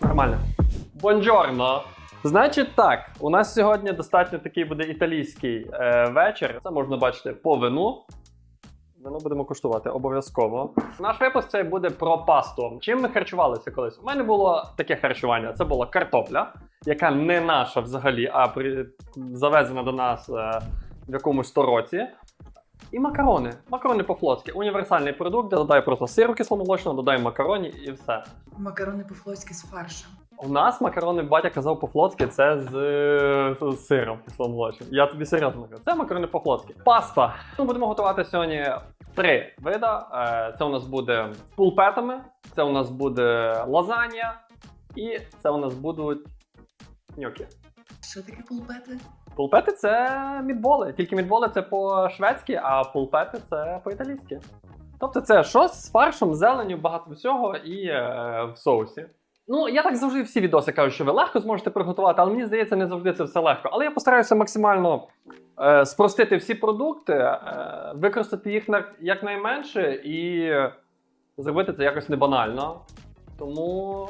Нормально. Бонджорно. Значить так, у нас сьогодні достатньо такий буде італійський е, вечір. Це можна бачити по вину. Вино будемо куштувати обов'язково. Наш випуск цей буде про пасту. Чим ми харчувалися колись? У мене було таке харчування: це була картопля, яка не наша взагалі, а при... завезена до нас е, в якомусь то році. І макарони. Макарони по-флотськи. Універсальний продукт, де додай просто сиру кисломолочного, додай макароні і все. Макарони по-флотськи з фаршем. У нас макарони батя казав по-флотськи, це з, з сиром кисломолочним. Я тобі серйозно кажу. Це макарони по-флотськи. Паста. Ми будемо готувати сьогодні три вида. Е, Це у нас буде з пулпетами, це у нас буде лазанья, і це у нас будуть ньокі. Що таке пулпети? Пулпети це мідболи. Тільки мідболи це по-шведськи, а пулпети це по-італійськи. Тобто це щось з фаршем, зеленню, багато всього і е, в соусі. Ну, я так завжди всі відоси кажу, що ви легко зможете приготувати, але мені здається, не завжди це все легко. Але я постараюся максимально е, спростити всі продукти, е, використати їх на, якнайменше і зробити це якось не банально. Тому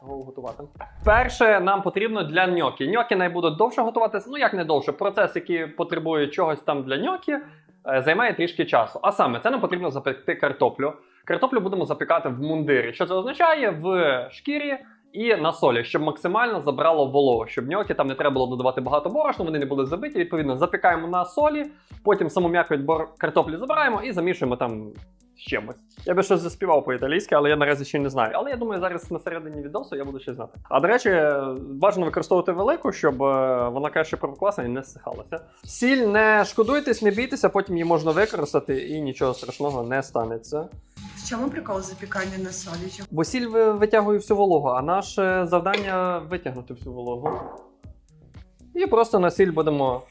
Го готувати. Перше, нам потрібно для ньокі. Ньокі не довше готуватися. Ну як не довше, процес, який потребує чогось там для ньокі, е, займає трішки часу. А саме це нам потрібно запекти картоплю. Картоплю будемо запікати в мундирі. Що це означає? В шкірі і на солі, щоб максимально забрало волого, щоб ньокі там не треба було додавати багато борошна, вони не були забиті. Відповідно, запікаємо на солі, потім саму бор- картоплі забираємо і замішуємо там з чимось. Я би щось заспівав по-італійськи, але я наразі ще не знаю. Але я думаю, зараз на середині відосу я буду щось знати. А до речі, бажано використовувати велику, щоб е, вона краще пропеклася і не зсихалася. Сіль не шкодуйтесь, не бійтеся, потім її можна використати і нічого страшного не станеться. В чому прикол запікання на солі? Бо сіль ви- витягує всю вологу, а наше завдання витягнути всю вологу. І просто на сіль будемо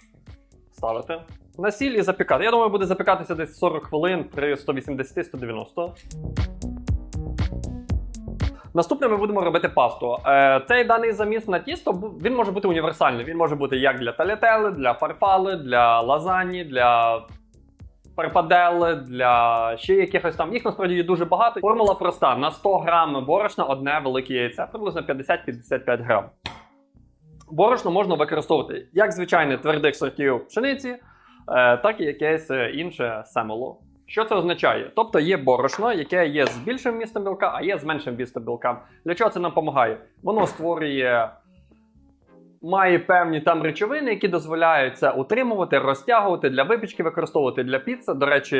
ставити. На сіль і запікати. Я думаю, буде запікатися десь 40 хвилин при 180-190. Наступне ми будемо робити пасту. Е, цей даний заміс на тісто він може бути універсальний. Він може бути як для талятели, для фарфали, для лазані, для парпадели, для ще якихось там. Їх насправді є дуже багато. Формула проста: на 100 грам борошна одне велике яйце, приблизно 50-55 грам. Борошно можна використовувати як звичайне твердих сортів пшениці, так і якесь е, інше семело. Що це означає? Тобто є борошно, яке є з більшим містом білка, а є з меншим містом білка. Для чого це нам допомагає? Воно створює. Має певні там речовини, які дозволяють це утримувати, розтягувати для випічки, використовувати для піци. До речі,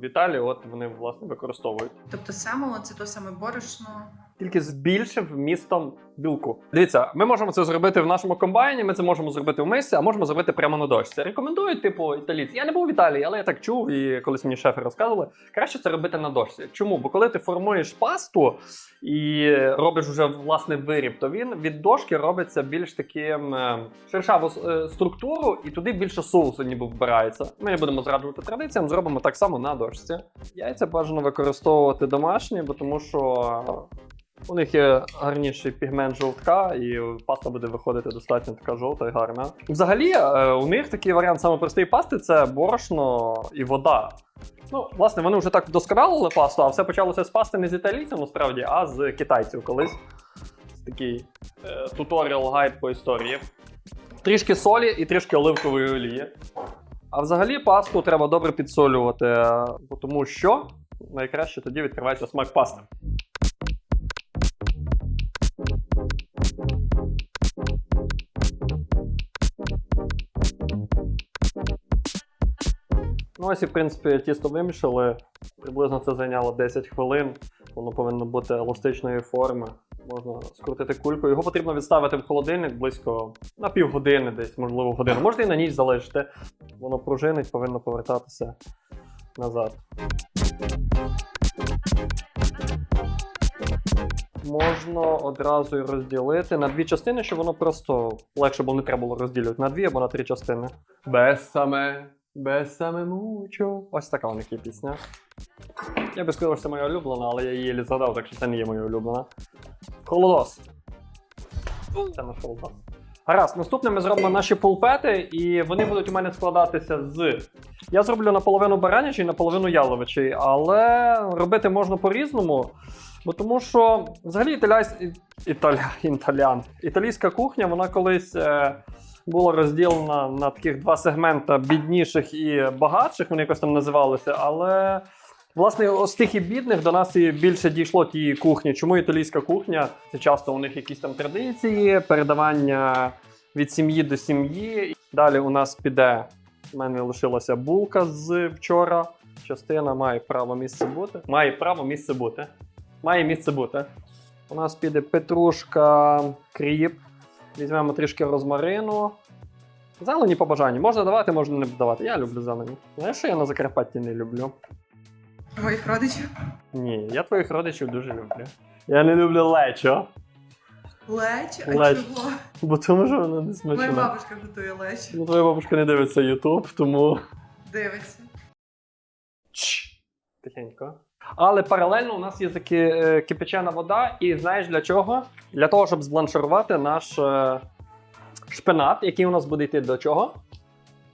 в Італії от вони власне використовують Тобто семело це то саме борошно. Тільки з більшим вмістом білку. Дивіться, ми можемо це зробити в нашому комбайні, ми це можемо зробити в мисці, а можемо зробити прямо на дошці. Рекомендують, типу, італійці. Я не був в Італії, але я так чув, і колись мені шефи розказували. Краще це робити на дошці. Чому? Бо коли ти формуєш пасту і робиш вже власне виріб, то він від дошки робиться більш таким е, шершаву е, структуру, і туди більше соусу ніби вбирається. Ми не будемо зраджувати традиціям, зробимо так само на дошці. Яйця бажано використовувати домашні, бо тому що у них є гарніший пігмент жовтка, і паста буде виходити достатньо така жовта і гарна. Взагалі, е, у них такий варіант саме простої пасти це борошно і вода. Ну, власне, вони вже так вдосконалили пасту, а все почалося з пасти не з італійців, насправді, а з китайців колись. Такий е, туторіал гайд по історії. Трішки солі і трішки оливкової олії. А взагалі пасту треба добре підсолювати, тому що найкраще тоді відкривається смак пасти. Ну, ось і в принципі тісто вимішали. Приблизно це зайняло 10 хвилин. Воно повинно бути еластичної форми. Можна скрутити кульку. Його потрібно відставити в холодильник близько на півгодини, десь, можливо, годину. Можна і на ніч залишити. Воно пружинить, повинно повертатися назад. Можна одразу і розділити на дві частини, щоб воно просто легше було не треба було розділювати на дві або на три частини. Без саме, без саме мучо. Ось така у них є пісня. Я би сказав, що це моя улюблена, але я її згадав, так що це не є моя улюблена. Холодос. Це наш колбас. Гаразд, наступне ми зробимо наші пулпети, і вони будуть у мене складатися з. Я зроблю наполовину баранячий, наполовину яловичий, але робити можна по-різному. Бо тому що взагалі італійсь... італя... італян... італійська кухня, вона колись е... була розділена на таких два сегмента бідніших і багатших, вони якось там називалися, але. Власне, з тих і бідних до нас і більше дійшло тієї кухні. Чому італійська кухня? Це часто у них якісь там традиції, передавання від сім'ї до сім'ї. Далі у нас піде. У мене лишилася булка з вчора. Частина має право місце бути. Має право місце бути. Має місце бути. У нас піде петрушка, кріп. Візьмемо трішки розмарину. Зелені по бажанню. Можна давати, можна не давати. Я люблю зелені. Знаєш, що я на Закарпатті не люблю? Моїх родичів. Ні, я твоїх родичів дуже люблю. Я не люблю лечо, Леч, а Леч. чого? бо тому що воно не Моя смачне. бабушка готує леч. Ну, твоя бабушка не дивиться Ютуб, тому. Дивиться. Чш, Тихенько. Але паралельно у нас є таки е, кипячена вода, і знаєш для чого? Для того, щоб збланширувати наш е, шпинат, який у нас буде йти до чого?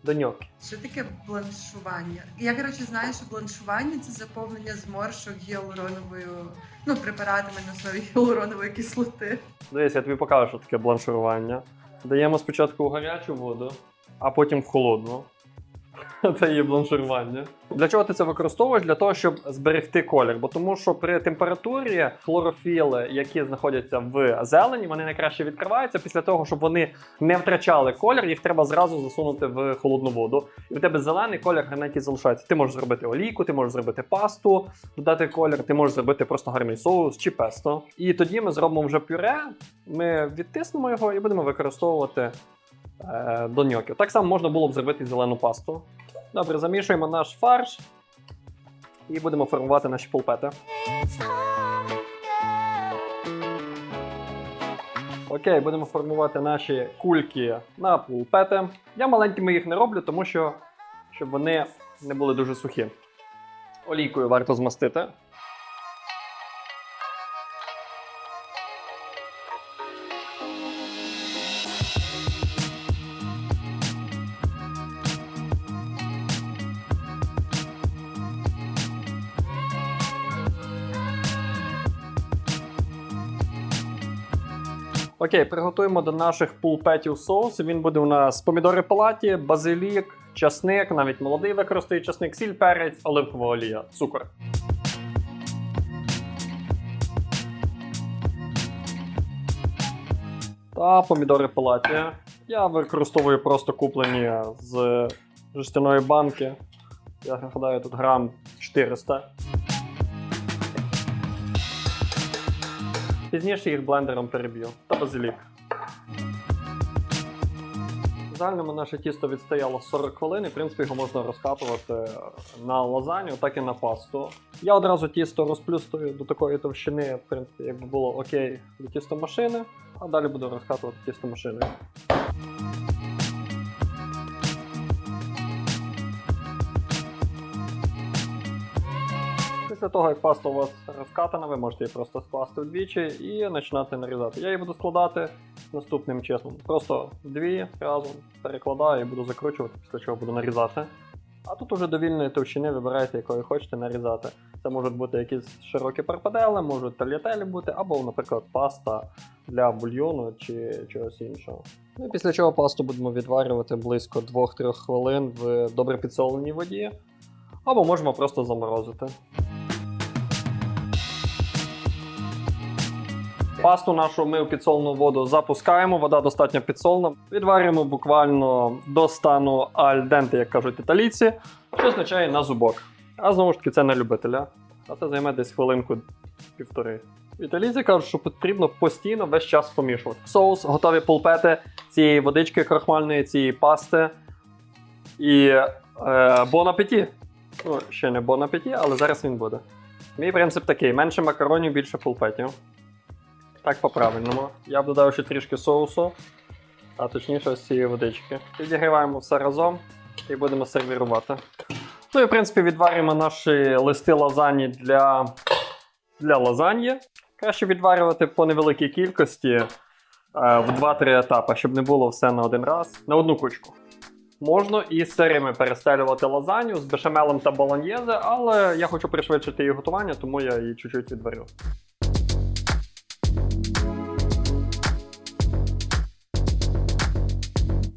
До ньоки. Що таке бланшування? Я, коротше, знаю, що бланшування це заповнення зморшок гіалуроновою, ну, препаратами на основі гіалуронової кислоти. Дивись, я тобі покажу, що таке бланширування. Даємо спочатку у гарячу воду, а потім в холодну. Це є бланширування. Для чого ти це використовуєш? Для того, щоб зберегти колір. Бо тому що при температурі хлорофіли, які знаходяться в зелені, вони найкраще відкриваються. Після того, щоб вони не втрачали колір, їх треба зразу засунути в холодну воду. І в тебе зелений колір гарненький залишається. Ти можеш зробити олійку, ти можеш зробити пасту, додати колір, ти можеш зробити просто гарний соус чи песто. І тоді ми зробимо вже пюре. Ми відтиснемо його і будемо використовувати до ньоків. Так само можна було б зробити зелену пасту. Добре, замішуємо наш фарш і будемо формувати наші пулпети. Окей, будемо формувати наші кульки на пулпети. Я маленькими їх не роблю, тому що щоб вони не були дуже сухі. Олійкою варто змастити. Окей, приготуємо до наших пулпетів соус. Він буде у нас помідори палаті, базилік, часник, навіть молодий використає часник, сіль, перець, оливкова олія, цукор. Та помідори палаті. Я використовую просто куплені з жестяної банки. Я гадаю, тут грам 400. Пізніше їх блендером переб'ю та базилік. В загальному наше тісто відстояло 40 хвилин, і в принципі його можна розкатувати на лазаню, так і на пасту. Я одразу тісто розплюстую до такої товщини, в принципі, якби було окей до тістомашини, а далі буду розкатувати тістомашиною. Після того, як паста у вас розкатана, ви можете її просто скласти вдвічі і починати нарізати. Я її буду складати наступним чином. Просто дві разом перекладаю і буду закручувати, після чого буду нарізати. А тут уже до вільної товщини вибирайте, якої хочете нарізати. Це можуть бути якісь широкі парпадели, можуть тальятелі бути, або, наприклад, паста для бульйону чи чогось іншого. Ну і після чого пасту будемо відварювати близько 2-3 хвилин в добре підсоленій воді, або можемо просто заморозити. Пасту нашу ми у підсолену воду запускаємо, вода достатньо підсолена. Відварюємо буквально до стану аль денте, як кажуть італійці, що означає на зубок. А знову ж таки, це на любителя. А це займе десь хвилинку півтори. Італійці кажуть, що потрібно постійно весь час помішувати. Соус, готові пулпети цієї водички крохмальної, цієї пасти. І е, бон апеті. Ну, ще не бон апеті, але зараз він буде. Мій принцип такий: менше макаронів, більше пулпетів. Так по-правильному. Я б додав ще трішки соусу, а точніше ось цієї водички. Підігріваємо все разом і будемо сервірувати. Ну і в принципі відварюємо наші листи лазані для, для лазаньї. Краще відварювати по невеликій кількості, в 2-3 етапи, щоб не було все на один раз, на одну кучку. Можна і сирими перестелювати лазанью з бешамелем та болоньєзе, але я хочу пришвидшити її готування, тому я її чуть-чуть відварю.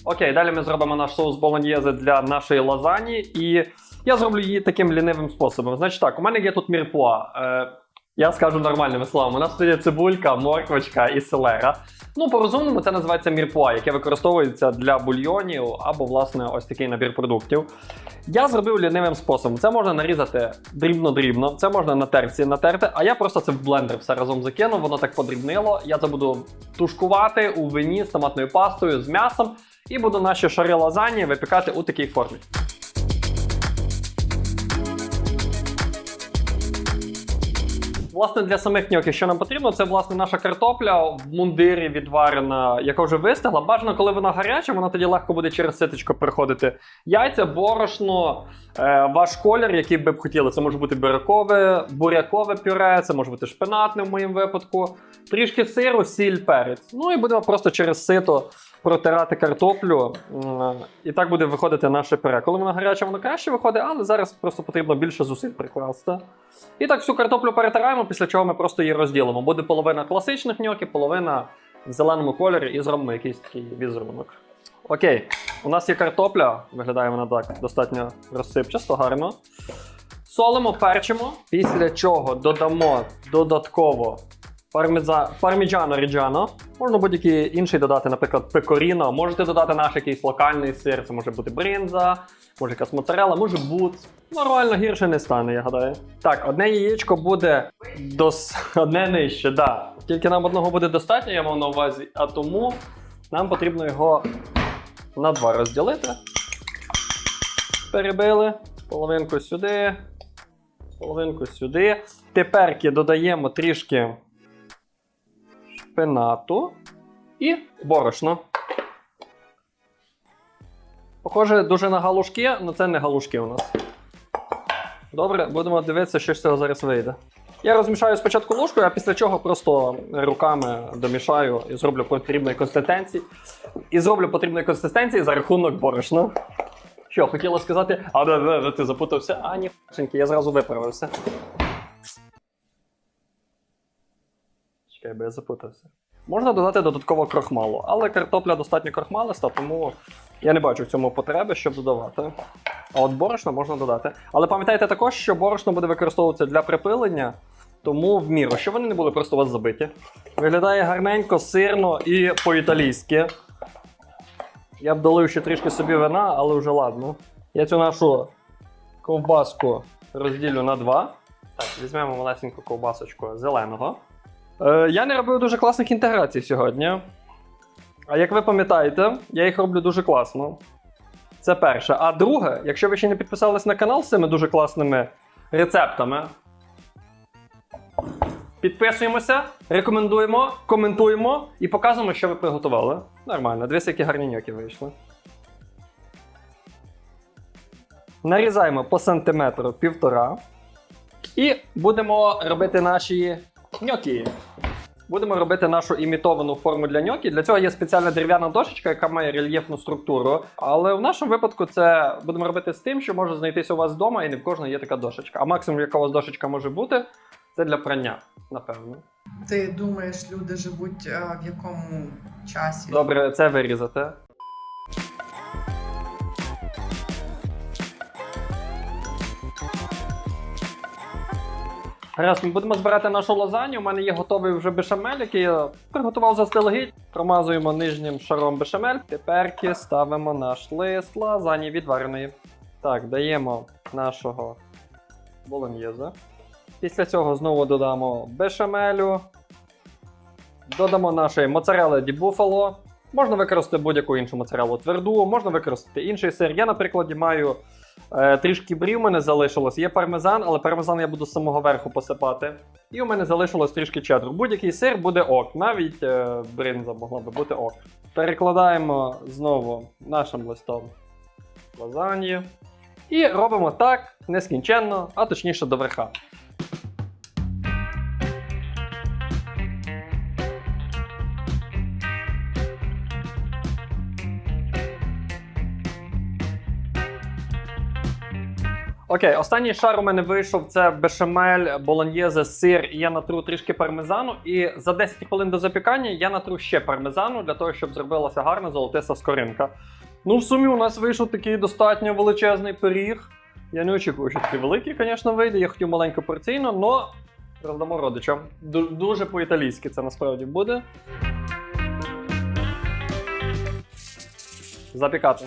Окей, далі ми зробимо наш соус болоньєзе для нашої лазані, і я зроблю її таким лінивим способом. Значить так, у мене є тут мірпуа. Е, я скажу нормальними словами. У нас тут є цибулька, морквочка і селера. Ну, по-розумному це називається мірпуа, яке використовується для бульйонів або, власне, ось такий набір продуктів. Я зробив лінивим способом. Це можна нарізати дрібно-дрібно, це можна на терці натерти, а я просто це в блендер все разом закинув, воно так подрібнило. Я це буду тушкувати у вині з томатною пастою, з м'ясом, і буду наші шари лазані випікати у такій формі. Власне, для самих ньокі, що нам потрібно, це власне наша картопля в мундирі відварена, яка вже вистигла. Бажано, коли вона гаряча, вона тоді легко буде через ситочко переходити. Яйця, борошно, е, ваш колір, який би б хотіли. Це може бути бурякове, бурякове пюре, це може бути шпинатне в моєму випадку. Трішки сиру, сіль, перець. Ну і будемо просто через сито протирати картоплю. І так буде виходити наше пюре. Коли вона гаряча, воно краще виходить, але зараз просто потрібно більше зусиль прикласти. І так всю картоплю перетираємо, після чого ми просто її розділимо. Буде половина класичних ньокі, половина в зеленому кольорі і зробимо якийсь такий візерунок. Окей, у нас є картопля, виглядає вона так достатньо розсипчасто, гарно. Солимо, перчимо, після чого додамо додатково пармеза... парміджано ріджано. Можна будь-який інший додати, наприклад, пекоріно. Можете додати наш якийсь локальний сир, це може бути бринза, може якась моцарела, може бут. Нормально гірше не стане, я гадаю. Так, одне яєчко буде дос... одне нижче, да. Тільки нам одного буде достатньо, я мав на увазі, а тому нам потрібно його на два розділити. Перебили. Половинку сюди. Половинку сюди. Теперки додаємо трішки шпинату і борошно. Похоже, дуже на галушки, але це не галушки у нас. Добре, будемо дивитися, що з цього зараз вийде. Я розмішаю спочатку ложкою, а після чого просто руками домішаю і зроблю потрібної консистенції. І зроблю потрібної консистенції за рахунок борошна. Що, хотіла сказати, а де, де ти запутався? А, ні, я зразу виправився. Чекай, бо я запутався. Можна додати додатково крохмалу, але картопля достатньо крохмалиста, тому я не бачу в цьому потреби, щоб додавати. А от борошно можна додати. Але пам'ятайте також, що борошно буде використовуватися для припилення, тому в міру, щоб вони не були просто у вас забиті. Виглядає гарненько, сирно і по-італійськи. Я б долив ще трішки собі вина, але вже ладно. Я цю нашу ковбаску розділю на два. Так, візьмемо малесеньку ковбасочку зеленого. Е, я не робив дуже класних інтеграцій сьогодні. А як ви пам'ятаєте, я їх роблю дуже класно. Це перше. А друге, якщо ви ще не підписались на канал з цими дуже класними рецептами, підписуємося, рекомендуємо, коментуємо і показуємо, що ви приготували. Нормально, дивіться, які гарні ньоки вийшли. Нарізаємо по сантиметру півтора. І будемо робити наші ньокі. Будемо робити нашу імітовану форму для ньокі. Для цього є спеціальна дерев'яна дошечка, яка має рельєфну структуру. Але в нашому випадку це будемо робити з тим, що може знайтися у вас вдома, і не в кожного є така дошечка. А максимум, яка у вас дошечка може бути, це для прання, напевно. Ти думаєш, люди живуть е, в якому часі? Добре, це вирізати. Гаразд, ми будемо збирати нашу лазанью. У мене є готовий вже бешамель, який я приготував заздалегідь. Промазуємо нижнім шаром бешамель. Теперки ставимо наш лист лазані відвареної. Так, даємо нашого болоньєза. Після цього знову додамо бешамелю. Додамо нашої моцарели ді буфало. Можна використати будь-яку іншу моцарелу тверду, можна використати інший сир. Я, наприклад, маю трішки брі у мене залишилось. Є пармезан, але пармезан я буду з самого верху посипати. І у мене залишилось трішки чедру. Будь-який сир буде ок, навіть е, бринза могла би бути ок. Перекладаємо знову нашим листом лазаньї. І робимо так нескінченно, а точніше до верха. Окей, останній шар у мене вийшов. Це бешамель, болоньєзе, сир, і я натру трішки пармезану. І за 10 хвилин до запікання я натру ще пармезану для того, щоб зробилася гарна золотиста скоринка. Ну, в сумі у нас вийшов такий достатньо величезний пиріг. Я не очікую, що такий великий, звісно, вийде. Я хотів маленько порційно, але роздамо родичам. Дуже по-італійськи це насправді буде. Запікати.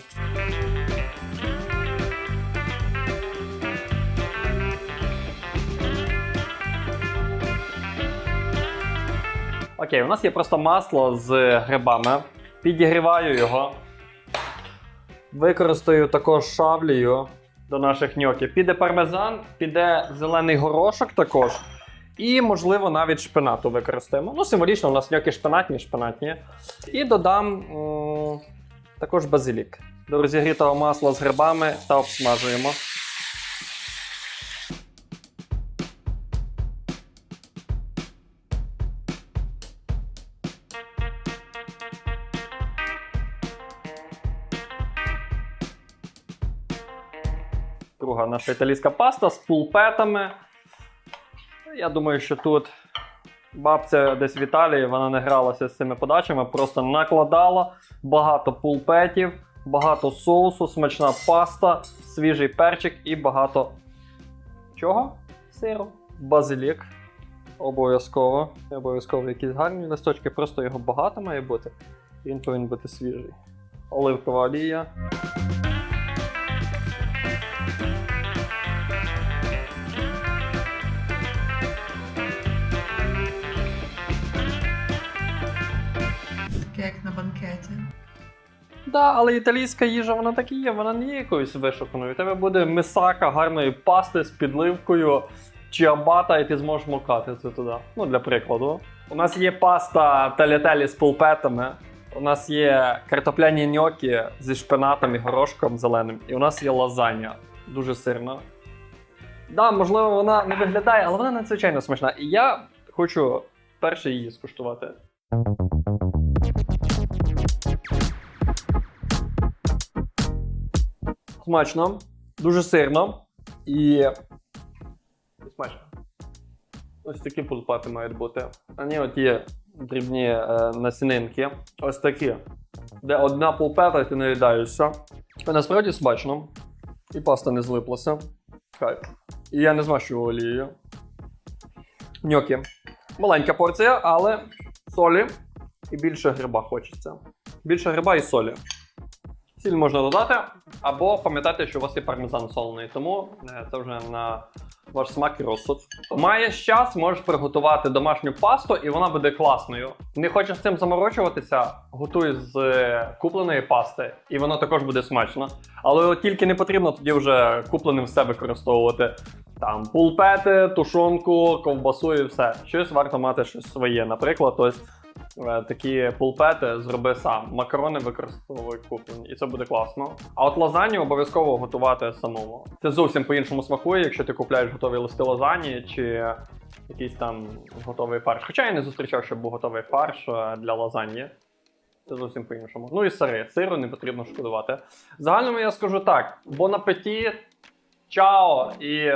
Окей, у нас є просто масло з грибами. Підігріваю його. Використаю також шавлію до наших ньоків. Піде пармезан, піде зелений горошок також. І, можливо, навіть шпинату використаємо. Ну, символічно, у нас ньоки шпинатні, шпинатні. І додам також базилік. До розігрітого масла з грибами та обсмажуємо. Наша італійська паста з пулпетами. Я думаю, що тут бабця десь в Італії вона не гралася з цими подачами, просто накладала багато пулпетів, багато соусу, смачна паста, свіжий перчик і багато чого? Сиру. Базилік. Обов'язково. Обов'язково якісь гарні листочки, просто його багато має бути. Він повинен бути свіжий. Оливкова олія. Да, але італійська їжа вона так і є, вона не є якоюсь вишуканою. У тебе буде мисака гарної пасти з підливкою чиабата, і ти зможеш мокати це туди. Ну, для прикладу. У нас є паста талятелі з пулпетами. У нас є картопляні ньокі зі шпинатом і горошком зеленим. І у нас є лазанья, дуже сирна. Да, можливо, вона не виглядає, але вона надзвичайно смачна. І я хочу перше її скуштувати. Смачно, дуже сирно і. смачно. Ось такі пулпати мають бути. Вони от є дрібні е, насінинки. Ось такі. Де одна пулпета, ти наїдаєшся. І насправді смачно. І паста не злиплася. Кайф. І я не змащую олією. Ньокі. Маленька порція, але солі і більше гриба хочеться. Більше гриба і солі. Сіль можна додати, або пам'ятайте, що у вас є пармезан солений, тому е, це вже на ваш смак і розсуд. Маєш час, можеш приготувати домашню пасту, і вона буде класною. Не хочеш з цим заморочуватися, готуй з е, купленої пасти, і воно також буде смачно. Але тільки не потрібно тоді вже купленим все використовувати. Там пулпети, тушонку, ковбасу і все. Щось варто мати щось своє. Наприклад, ось такі пулпети зроби сам. Макарони використовуй куплені, і це буде класно. А от лазанью обов'язково готувати самому. Це зовсім по-іншому смакує, якщо ти купляєш готові листи лазані чи якийсь там готовий фарш. Хоча я не зустрічав, щоб був готовий фарш е, для лазаньї. Це зовсім по-іншому. Ну і сири. Сиру не потрібно шкодувати. Загальному я скажу так: бон апетіт, чао і